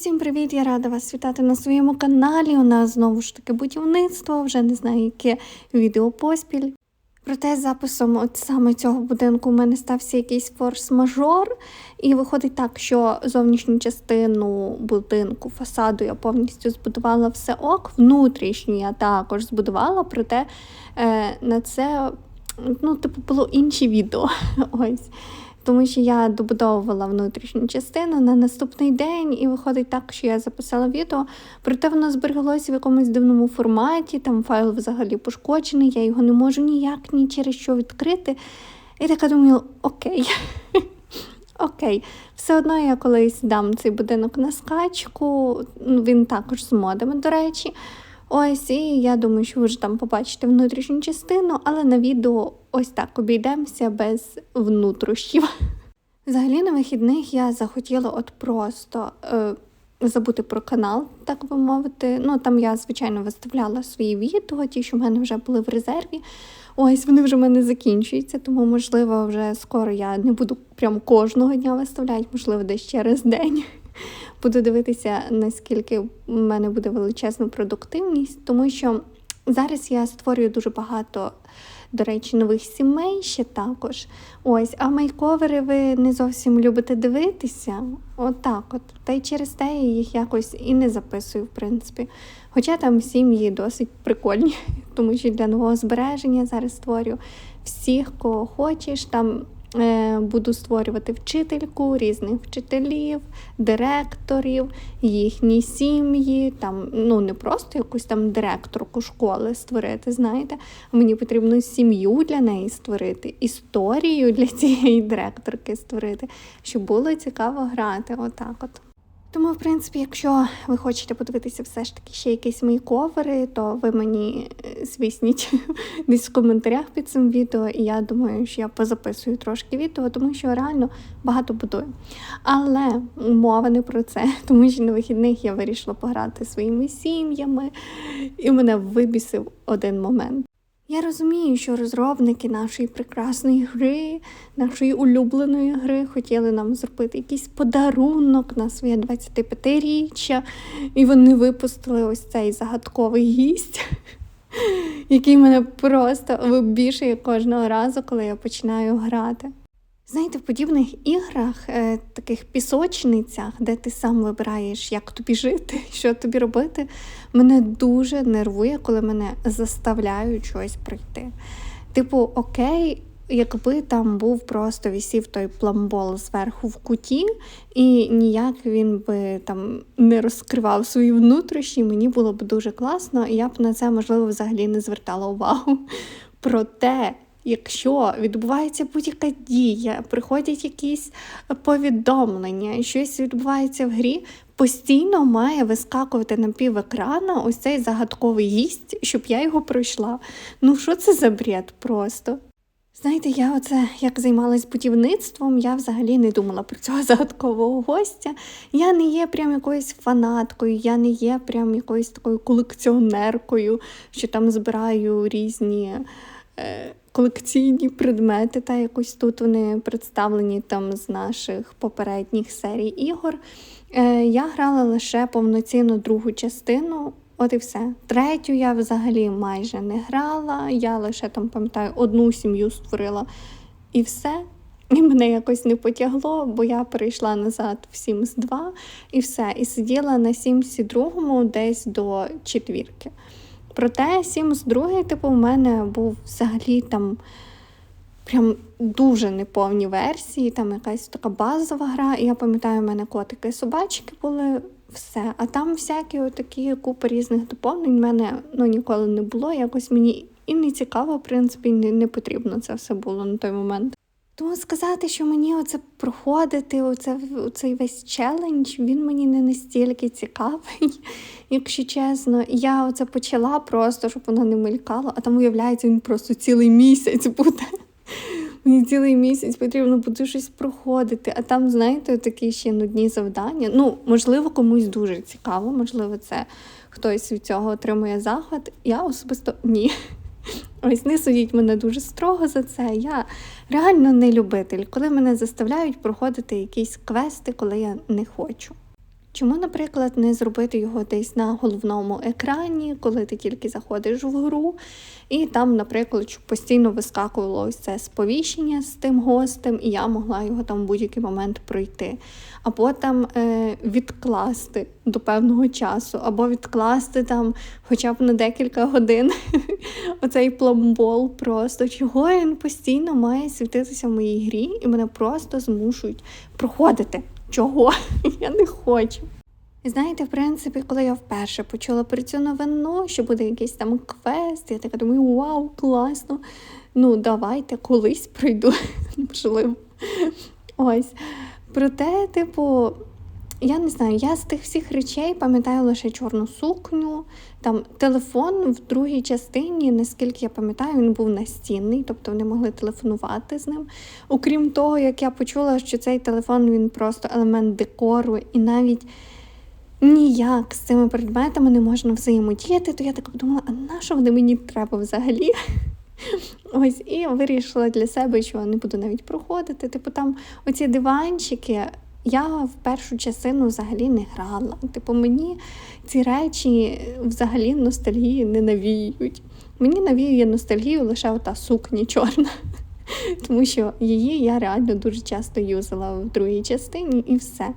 Усім привіт! Я рада вас вітати на своєму каналі. У нас знову ж таки будівництво, вже не знаю, яке відео поспіль. Проте з записом от саме цього будинку у мене стався якийсь форс-мажор, і виходить так, що зовнішню частину будинку, фасаду я повністю збудувала все ок, внутрішню я також збудувала, проте е, на це ну, типу, було інші відео. Ось тому що я добудовувала внутрішню частину на наступний день, і виходить так, що я записала відео, проте воно збереглося в якомусь дивному форматі, там файл взагалі пошкоджений, я його не можу ніяк ні через що відкрити. І така думаю, окей. Окей, все одно я колись дам цей будинок на скачку, ну, він також з модами, до речі. Ось, і я думаю, що ви вже там побачите внутрішню частину, але на відео ось так обійдемося без внутрішнів. Взагалі на вихідних я захотіла от просто е, забути про канал, так би мовити. Ну там я, звичайно, виставляла свої відео, ті, що в мене вже були в резерві. Ось вони вже в мене закінчуються, тому, можливо, вже скоро я не буду прям кожного дня виставляти, можливо, десь через день. Буду дивитися, наскільки в мене буде величезна продуктивність, тому що зараз я створюю дуже багато, до речі, нових сімей ще також. Ось, а мейковери ви не зовсім любите дивитися. Отак от, от. Та й через те я їх якось і не записую, в принципі. Хоча там сім'ї досить прикольні, тому що для нового збереження зараз створю всіх, кого хочеш. там буду створювати вчительку, різних вчителів, директорів, їхні сім'ї, там, ну не просто якусь там директорку школи створити, знаєте, мені потрібно сім'ю для неї створити, історію для цієї директорки створити, щоб було цікаво грати. Отак от. Тому, в принципі, якщо ви хочете подивитися все ж таки ще якісь мої ковери, то ви мені е, звісніть десь в коментарях під цим відео, і я думаю, що я позаписую трошки відео, тому що реально багато будую. Але мова не про це, тому що на вихідних я вирішила пограти своїми сім'ями, і мене вибісив один момент. Я розумію, що розробники нашої прекрасної гри, нашої улюбленої гри хотіли нам зробити якийсь подарунок на своє 25-річчя, і вони випустили ось цей загадковий гість, який мене просто вибішує кожного разу, коли я починаю грати. Знаєте, в подібних іграх, е, таких пісочницях, де ти сам вибираєш, як тобі жити, що тобі робити, мене дуже нервує, коли мене заставляють щось пройти. Типу, окей, якби там був просто вісів той пламбол зверху в куті, і ніяк він би там не розкривав свої внутрішні, мені було б дуже класно, і я б на це, можливо, взагалі не звертала увагу. Проте. Якщо відбувається будь-яка дія, приходять якісь повідомлення, щось відбувається в грі, постійно має вискакувати на пів екрана ось цей загадковий гість, щоб я його пройшла. Ну, що це за бред просто? Знаєте, я оце як займалась будівництвом, я взагалі не думала про цього загадкового гостя. Я не є прям якоюсь фанаткою, я не є прям якоюсь такою колекціонеркою, що там збираю різні. Е, колекційні предмети, та якось тут вони представлені там з наших попередніх серій ігор. Е, Я грала лише повноцінну другу частину. От і все. Третю я взагалі майже не грала. Я лише там, пам'ятаю, одну сім'ю створила і все. І мене якось не потягло, бо я перейшла назад в Sims 2 і все. І сиділа на Sims 2 десь до четвірки. Проте Sims 2, типу, в мене був взагалі там прям дуже неповні версії, там якась така базова гра. І я пам'ятаю, у мене котики і собачки були все. А там всякі такі купи різних доповнень в мене ну, ніколи не було. Якось мені і не цікаво, в принципі, не, не потрібно це все було на той момент. Тому сказати, що мені оце проходити, оце, оцей весь челендж, він мені не настільки цікавий, якщо чесно. Я оце почала просто, щоб воно не мелькало, а там, виявляється, він просто цілий місяць буде. Мені цілий місяць потрібно буде щось проходити, а там, знаєте, такі ще нудні завдання. Ну, можливо, комусь дуже цікаво, можливо, це хтось від цього отримує захват. Я особисто ні. Ось не судіть мене дуже строго за це. Я реально не любитель, коли мене заставляють проходити якісь квести, коли я не хочу. Чому, наприклад, не зробити його десь на головному екрані, коли ти тільки заходиш в гру, і там, наприклад, постійно вискакувало ось це сповіщення з тим гостем, і я могла його там в будь-який момент пройти. Або там е, відкласти до певного часу, або відкласти там хоча б на декілька годин оцей пломбол просто. Чого він постійно має світитися в моїй грі, і мене просто змушують проходити. Чого? Я не хочу. Знаєте, в принципі, коли я вперше почула про цю новину, що буде якийсь там квест, я така думаю, вау, класно. Ну, давайте колись пройду, можливо. Ось. Проте, типу, я не знаю, я з тих всіх речей пам'ятаю лише чорну сукню. Там телефон в другій частині, наскільки я пам'ятаю, він був настінний, тобто вони могли телефонувати з ним. Окрім того, як я почула, що цей телефон він просто елемент декору, і навіть ніяк з цими предметами не можна взаємодіяти, то я так подумала, а на що вони мені треба взагалі? Ось і вирішила для себе, що не буду навіть проходити. Типу, там оці диванчики. Я в першу частину взагалі не грала. Типу, мені ці речі взагалі ностальгії не навіюють. Мені навіює ностальгію лише ота сукня чорна. Тому що її я реально дуже часто юзала в другій частині і все.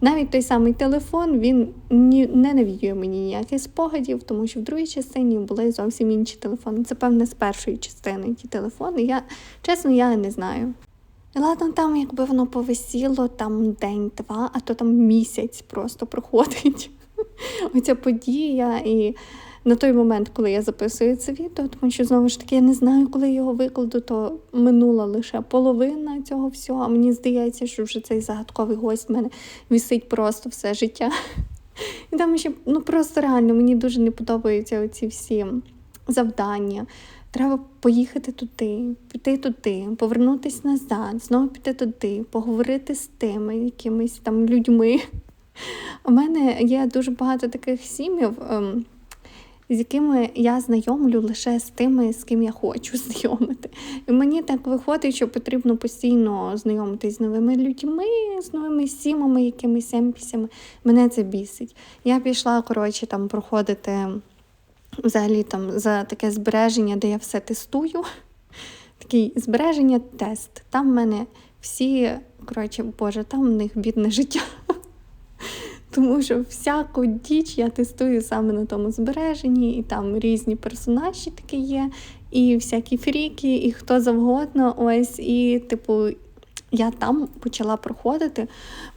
Навіть той самий телефон він ні, не навіює мені ніяких спогадів, тому що в другій частині були зовсім інші телефони. Це, певне, з першої частини ті телефони. Я, Чесно, я не знаю. І ладно, там, якби воно повисіло там день-два, а то там місяць просто проходить. Оця подія. І на той момент, коли я записую це відео, тому що знову ж таки я не знаю, коли його викладу, то минула лише половина цього всього. А мені здається, що вже цей загадковий гость в мене вісить просто все життя. І там ще ну просто реально мені дуже не подобаються оці всі завдання. Треба поїхати туди, піти туди, повернутися назад, знову піти туди, поговорити з тими якимись там людьми. У мене є дуже багато таких сім'їв. Ем, з якими я знайомлю лише з тими, з ким я хочу знайомити. І мені так виходить, що потрібно постійно знайомитись з новими людьми, з новими сімами, якимись емпісями. Мене це бісить. Я пішла, коротше, там проходити взагалі там за таке збереження, де я все тестую. Такий збереження тест. Там в мене всі, коротше, Боже, там в них бідне життя тому що всяку діч я тестую саме на тому збереженні, і там різні персонажі такі є, і всякі фріки, і хто завгодно. Ось, і, типу, я там почала проходити.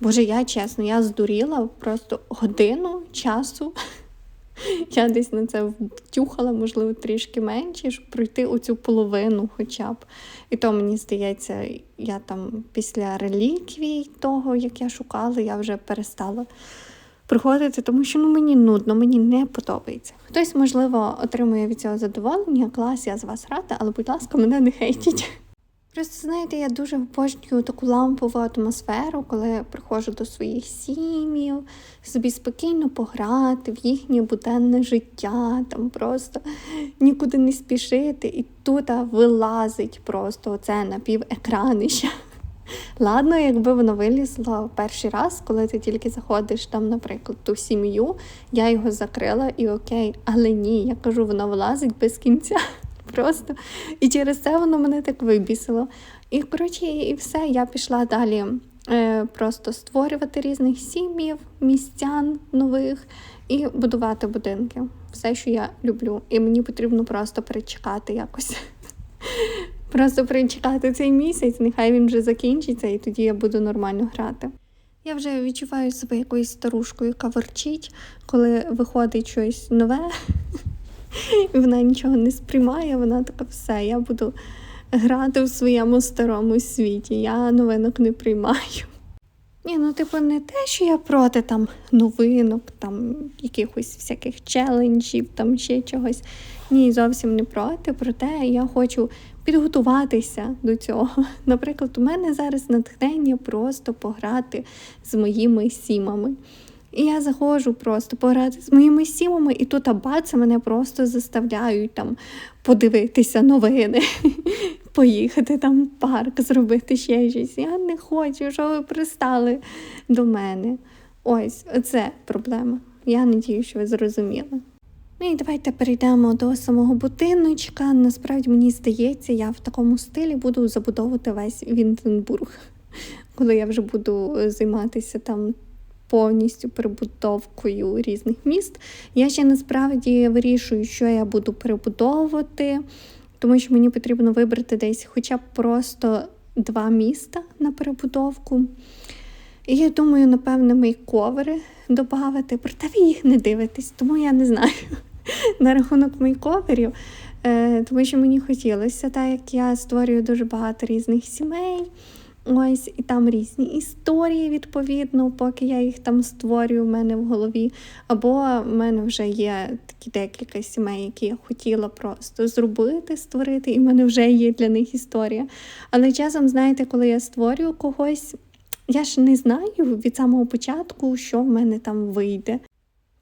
Боже, я чесно, я здуріла просто годину часу. Я десь на це втюхала, можливо, трішки менше, щоб пройти оцю половину хоча б. І то мені здається, я там після реліквій того, як я шукала, я вже перестала приходити, тому що ну мені нудно, мені не подобається. Хтось, можливо, отримує від цього задоволення, клас, я з вас рада, але, будь ласка, мене не хейтіть. Просто знаєте, я дуже обожнюю таку лампову атмосферу, коли приходжу до своїх сім'їв, собі спокійно пограти в їхнє буденне життя, там просто нікуди не спішити, і тут вилазить просто оце напівекранище. Ладно, якби воно вилізло перший раз, коли ти тільки заходиш там, наприклад, ту сім'ю, я його закрила і окей, але ні, я кажу, воно вилазить без кінця. Просто. І через це воно мене так вибісило. І, коротше, і все, я пішла далі е, просто створювати різних сім'їв, містян нових і будувати будинки. Все, що я люблю. І мені потрібно просто перечекати якось. Просто причекати цей місяць, нехай він вже закінчиться, і тоді я буду нормально грати. Я вже відчуваю себе якоюсь старушкою, яка ворчить, коли виходить щось нове, і вона нічого не сприймає, вона така все, я буду грати в своєму старому світі, я новинок не приймаю. Ні, ну типу, не те, що я проти там новинок, там якихось всяких челенджів, там ще чогось. Ні, зовсім не проти. Проте я хочу підготуватися до цього. Наприклад, у мене зараз натхнення просто пограти з моїми сімами. І я заходжу просто пограти з моїми сімами, і тут абаца мене просто заставляють там подивитися новини, поїхати там в парк, зробити ще щось. Я не хочу, що ви пристали до мене. Ось, це проблема. Я надію, що ви зрозуміли. Ну і давайте перейдемо до самого будиночка. Насправді мені здається, я в такому стилі буду забудовувати весь Вінденбург, коли я вже буду займатися там повністю перебудовкою різних міст. Я ще насправді вирішую, що я буду перебудовувати, тому що мені потрібно вибрати десь хоча б просто два міста на перебудовку. І я думаю, напевно, мейковери додати, проте ви їх не дивитесь, тому я не знаю на рахунок мейковерів, е, тому що мені хотілося, так як я створюю дуже багато різних сімей. Ось і там різні історії, відповідно, поки я їх там створюю в мене в голові. Або в мене вже є такі декілька сімей, які я хотіла просто зробити, створити, і в мене вже є для них історія. Але часом, знаєте, коли я створюю когось, я ж не знаю від самого початку, що в мене там вийде.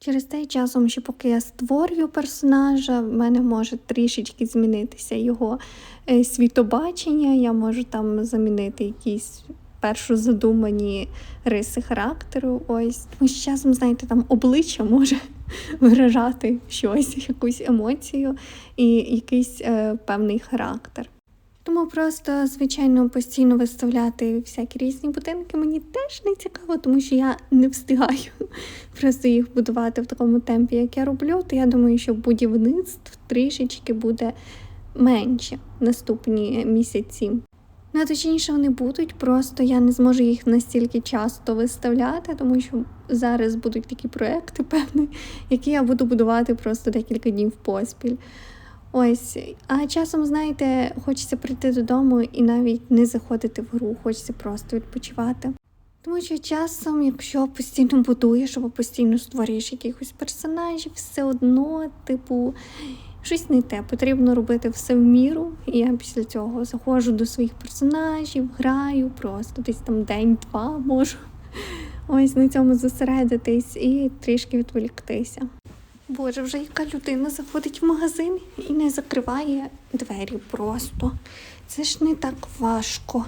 Через те часом, що поки я створюю персонажа, в мене може трішечки змінитися його е, світобачення. Я можу там замінити якісь першу задумані риси характеру. Ось тому що часом, знаєте, там обличчя може виражати щось, якусь емоцію і якийсь е, певний характер. Тому просто, звичайно, постійно виставляти всякі різні будинки мені теж не цікаво, тому що я не встигаю просто їх будувати в такому темпі, як я роблю. То я думаю, що будівництв трішечки буде менше наступні місяці. Ну, точніше, вони будуть, просто я не зможу їх настільки часто виставляти, тому що зараз будуть такі проекти, певні, які я буду будувати просто декілька днів поспіль. Ось, а часом, знаєте, хочеться прийти додому і навіть не заходити в гру, хочеться просто відпочивати. Тому що часом, якщо постійно будуєш або постійно створюєш якихось персонажів, все одно, типу, щось не те. Потрібно робити все в міру. І я після цього заходжу до своїх персонажів, граю, просто десь там день-два можу ось на цьому зосередитись і трішки відволіктися. Боже, вже яка людина заходить в магазин і не закриває двері просто. Це ж не так важко.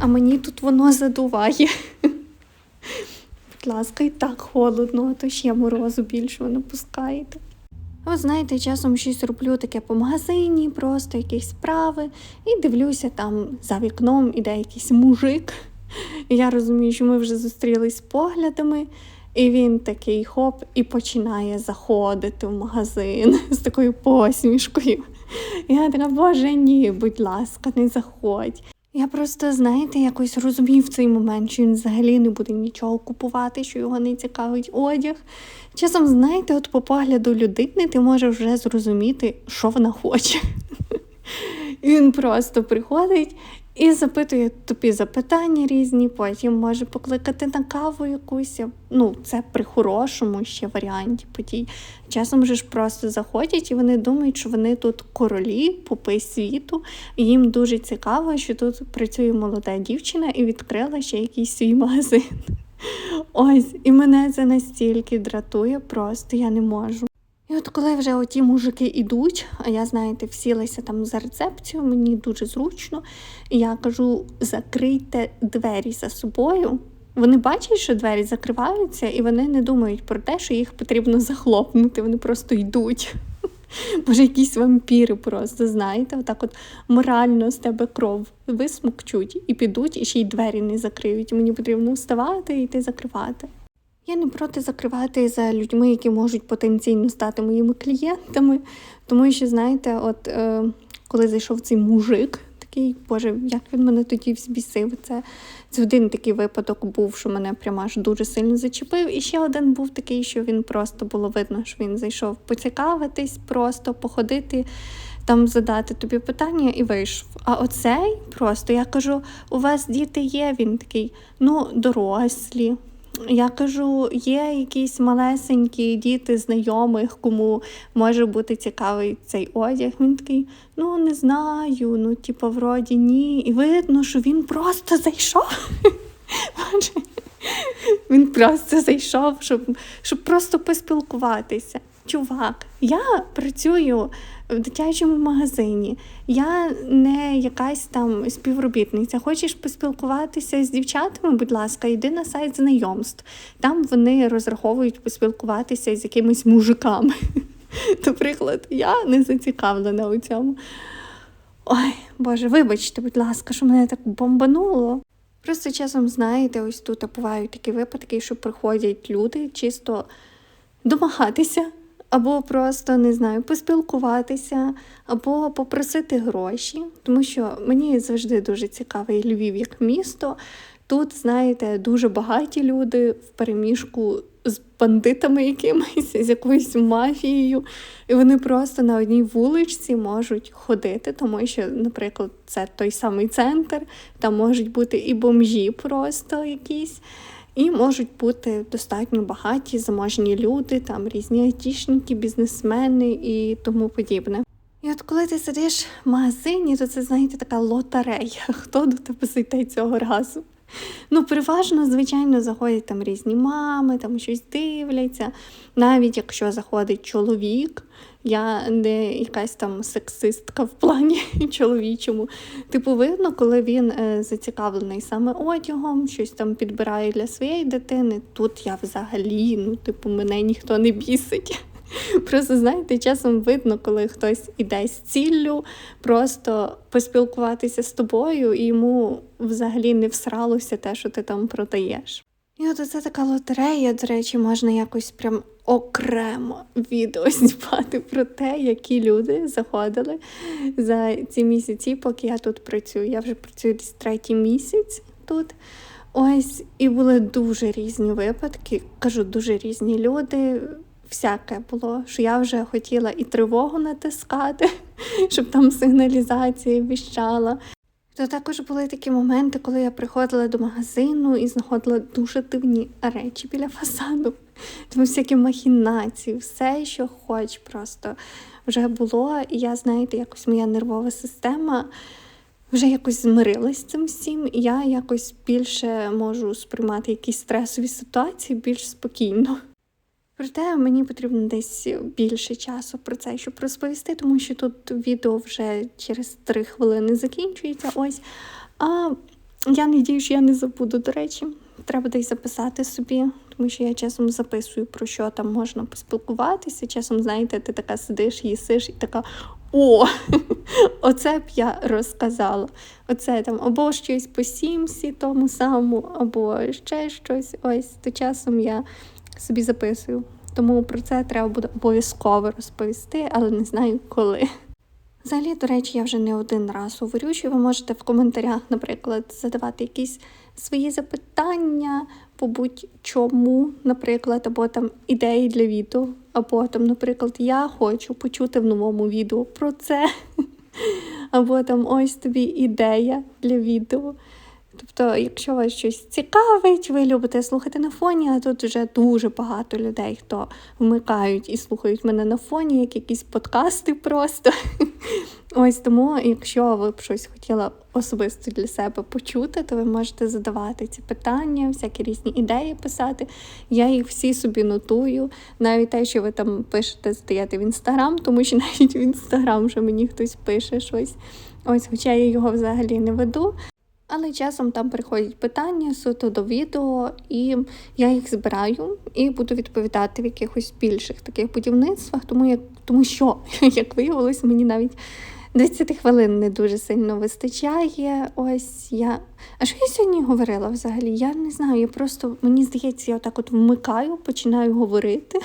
А мені тут воно задуває. Будь ласка, і так холодно, а то ще морозу більше ви напускаєте. Ви знаєте, часом щось роблю таке по магазині, просто якісь справи, і дивлюся, там за вікном іде якийсь мужик. Я розумію, що ми вже зустрілись з поглядами. І він такий хоп і починає заходити в магазин з такою посмішкою. Я така, боже ні, будь ласка, не заходь. Я просто, знаєте, якось розумію в цей момент, що він взагалі не буде нічого купувати, що його не цікавить одяг. Часом, знаєте, от по погляду людини ти можеш вже зрозуміти, що вона хоче. І він просто приходить і запитує тупі запитання різні, потім може покликати на каву якусь. Ну, це при хорошому ще варіанті подій. Часом же ж просто заходять і вони думають, що вони тут королі, попи світу. І їм дуже цікаво, що тут працює молода дівчина і відкрила ще якийсь свій магазин. Ось, і мене це настільки дратує, просто я не можу. І от коли вже оті мужики йдуть, а я, знаєте, всілася там за рецепцію, мені дуже зручно. І я кажу: закрийте двері за собою. Вони бачать, що двері закриваються, і вони не думають про те, що їх потрібно захлопнути. Вони просто йдуть. Може, якісь вампіри просто, знаєте, отак от морально з тебе кров висмокчуть і підуть, і ще й двері не закриють. Мені потрібно вставати і йти закривати. Я не проти закривати за людьми, які можуть потенційно стати моїми клієнтами. Тому що, знаєте, от е, коли зайшов цей мужик, такий, боже, як він мене тоді взбісив. Це це один такий випадок був, що мене прямо аж дуже сильно зачепив. І ще один був такий, що він просто було видно, що він зайшов поцікавитись, просто походити. Там задати тобі питання і вийшов. А оцей просто я кажу: у вас діти є? Він такий, ну, дорослі. Я кажу, є якісь малесенькі діти знайомих, кому може бути цікавий цей одяг. Він такий, ну не знаю, ну типу, вроді ні. І видно, що він просто зайшов. Він просто зайшов, щоб щоб просто поспілкуватися. Чувак, я працюю в дитячому магазині, я не якась там співробітниця. Хочеш поспілкуватися з дівчатами, будь ласка, йди на сайт знайомств. Там вони розраховують поспілкуватися з якимись мужиками. Наприклад, я не зацікавлена у цьому. Ой, Боже, вибачте, будь ласка, що мене так бомбануло. Просто часом, знаєте, ось тут бувають такі випадки, що приходять люди чисто домагатися, або просто не знаю, поспілкуватися, або попросити гроші, тому що мені завжди дуже цікавий Львів як місто. Тут, знаєте, дуже багаті люди в переміжку з бандитами якимись, з якоюсь мафією, і вони просто на одній вуличці можуть ходити, тому що, наприклад, це той самий центр, там можуть бути і бомжі просто якісь. І можуть бути достатньо багаті, заможні люди, там різні айтішники, бізнесмени і тому подібне. І от коли ти сидиш в магазині, то це, знаєте, така лотерея. Хто до тебе зайде цього разу? Ну, переважно, звичайно, заходять там різні мами, там щось дивляться. Навіть якщо заходить чоловік, я не якась там сексистка в плані чоловічому. Типу, видно, коли він е, зацікавлений саме одягом, щось там підбирає для своєї дитини. Тут я взагалі, ну, типу, мене ніхто не бісить. Просто знаєте, часом видно, коли хтось іде з ціллю, просто поспілкуватися з тобою, і йому взагалі не всралося те, що ти там продаєш. І от це така лотерея, до речі, можна якось прям окремо відео знімати про те, які люди заходили за ці місяці, поки я тут працюю. Я вже працюю десь третій місяць тут. Ось, і були дуже різні випадки. Кажу, дуже різні люди. Всяке було, що я вже хотіла і тривогу натискати, щоб там сигналізація віщала. То також були такі моменти, коли я приходила до магазину і знаходила дуже дивні речі біля фасаду. Тому всякі махінації, все, що хоч просто вже було. І я, знаєте, якось моя нервова система вже якось змирилась з цим всім, і я якось більше можу сприймати якісь стресові ситуації більш спокійно. Проте мені потрібно десь більше часу про це, щоб розповісти, тому що тут відео вже через три хвилини закінчується. Ось. А я надію, що я не забуду, до речі, треба десь записати собі, тому що я часом записую, про що там можна поспілкуватися. Часом, знаєте, ти така сидиш, їсиш і така. О, оце б я розказала. Оце там або щось по сімсі, тому самому, або ще щось. Ось то часом я собі записую. Тому про це треба буде обов'язково розповісти, але не знаю коли. Взагалі, до речі, я вже не один раз говорю, що ви можете в коментарях, наприклад, задавати якісь свої запитання по будь-чому, наприклад, або там ідеї для відео, або там, наприклад, я хочу почути в новому відео про це, або там ось тобі ідея для відео. Тобто, якщо вас щось цікавить, ви любите слухати на фоні, а тут вже дуже багато людей, хто вмикають і слухають мене на фоні, як якісь подкасти просто. Ось тому, якщо ви б щось хотіли особисто для себе почути, то ви можете задавати ці питання, всякі різні ідеї писати. Я їх всі собі нотую. Навіть те, що ви там пишете, здаєте в інстаграм, тому що навіть в інстаграм вже мені хтось пише щось. Ось, хоча я його взагалі не веду. Але часом там приходять питання суто до відео, і я їх збираю і буду відповідати в якихось більших таких будівництвах, тому як тому що, як виявилось, мені навіть 20 хвилин не дуже сильно вистачає. Ось я. А що я сьогодні говорила взагалі? Я не знаю. Я просто, мені здається, я отак от вмикаю, починаю говорити.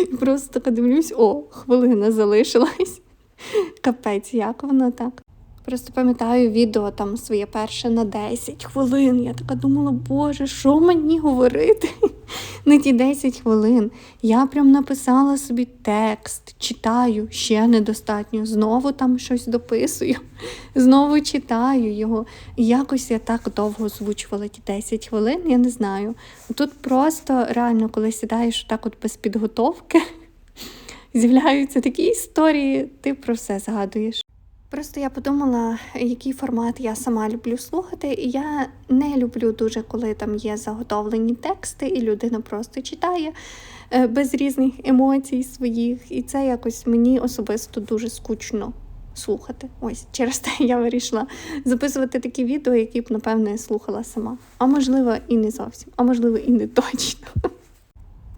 І просто така дивлюсь, о, хвилина залишилась. Капець, як воно так. Просто пам'ятаю відео там своє перше на 10 хвилин. Я така думала, боже, що мені говорити на ті 10 хвилин. Я прям написала собі текст, читаю, ще недостатньо. Знову там щось дописую, знову читаю його. Якось я так довго озвучувала ті 10 хвилин, я не знаю. Тут просто реально, коли сідаєш так от без підготовки, з'являються такі історії, ти про все згадуєш. Просто я подумала, який формат я сама люблю слухати, і я не люблю дуже, коли там є заготовлені тексти, і людина просто читає. е, без різних емоцій своїх. І це якось мені особисто дуже скучно слухати. Ось через те я вирішила записувати такі відео, які б, напевне, слухала сама. А можливо, і не зовсім, а можливо, і не точно.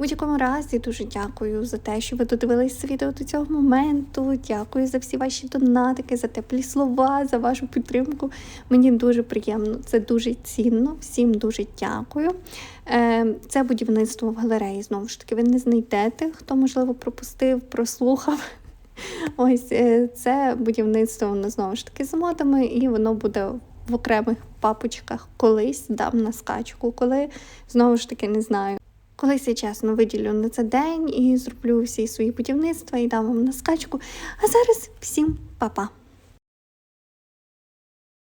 Будь-якому разі дуже дякую за те, що ви додивились це відео до цього моменту. Дякую за всі ваші донатики, за теплі слова, за вашу підтримку. Мені дуже приємно, це дуже цінно. Всім дуже дякую. Е, Це будівництво в галереї. Знову ж таки, ви не знайдете, хто можливо пропустив, прослухав. Ось е, це будівництво воно знову ж таки з модами, і воно буде в окремих папочках колись дам на скачку, коли знову ж таки не знаю. Колись я чесно виділю на це день і зроблю всі свої будівництва і дам вам на скачку. А зараз всім па-па!